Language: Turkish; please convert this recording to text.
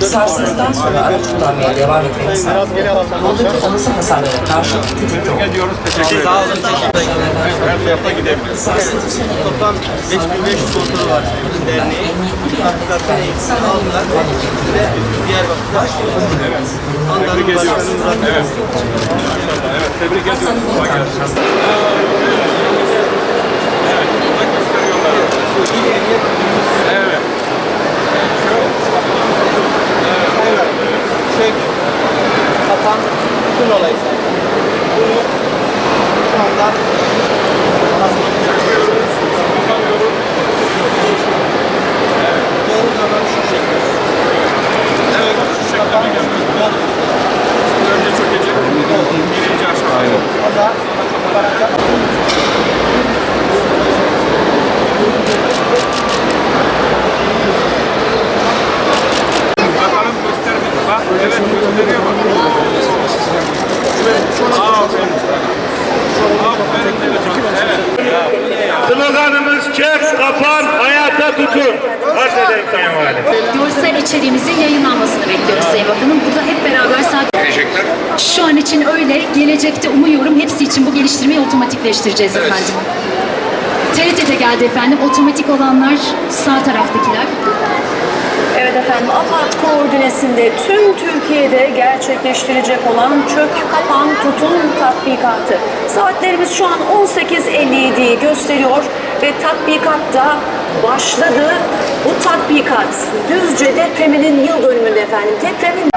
Sarsıntıdan sonra araç kullanmaya devam etmeni sağlıyor. Yoldaki olası hasarlara karşı tetikte olun. ediyoruz. Teşekkür. Sağ olun. Gidebiliriz. Toplam 5500 motoru var bizim derneği. Hakikaten aldılar ve diğer vakıflar Ankara'nın başkanımızla Evet. Tebrik. Kolay gelsin. Evet. Çek, kapan, bütün olayı zaten. Sloganımız çek, kapan, hayata tutun. Arz Sayın Valim. görsel içeriğimizin yayınlanmasını bekliyoruz Sayın Bakanım. Burada hep beraber sadece... Şu an için öyle. Gelecekte umuyorum hepsi için bu geliştirmeyi otomatikleştireceğiz efendim. TRT'de geldi efendim. Otomatik olanlar sağ taraftakiler. Evet efendim, AFAD koordinesinde tüm Türkiye'de gerçekleştirecek olan çök, kapan, tutun tatbikatı. Saatlerimiz şu an 18.57'yi gösteriyor ve tatbikat da başladı. Bu tatbikat Düzce depreminin yıl dönümünde efendim. Depremin